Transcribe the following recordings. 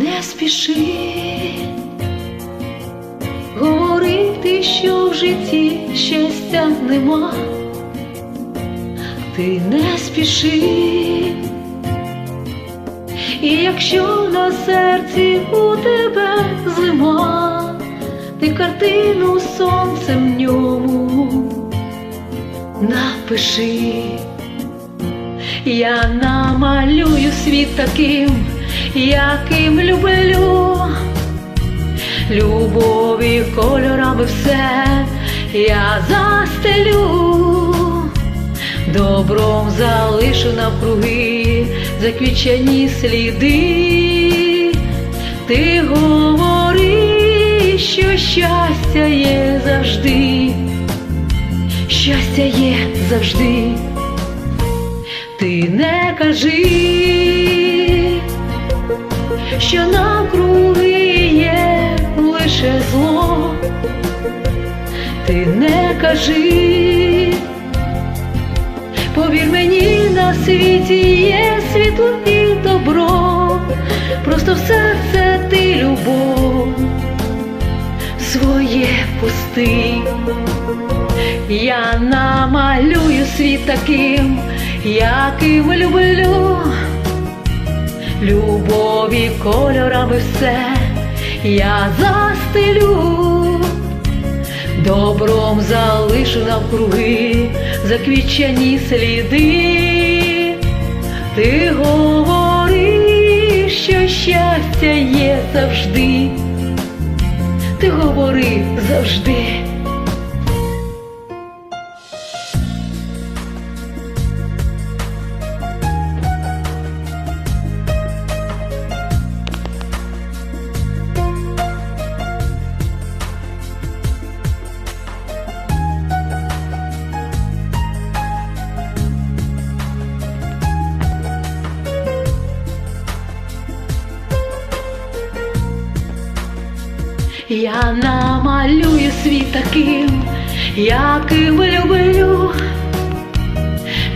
не спіши. Говорити, що в житті щастя нема, ти не спіши, і якщо на серці у тебе зима, ти картину сонцем ньому напиши. Я намалюю світ таким, яким люблю, любові кольорами все я застелю, добром залишу навкруги заквічені сліди, ти говори, що щастя є завжди, щастя є завжди. Ти не кажи, що навкруги є лише зло, ти не кажи, повір мені, на світі є світло і добро, просто в серце ти любов своє пусти. Я намалюю світ таким, яким люблю, любові кольорами все я застелю, добром залишу навкруги заквічені сліди, ти говори, що щастя є завжди, ти говори завжди. Я намалюю світ таким, яким люблю,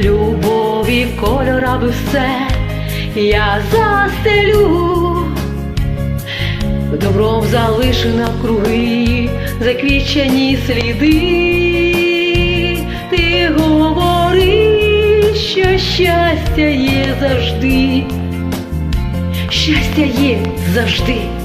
любові кольорами все я застелю, добром залишу навкруги заквічені сліди, ти говори, що щастя є завжди, щастя є завжди.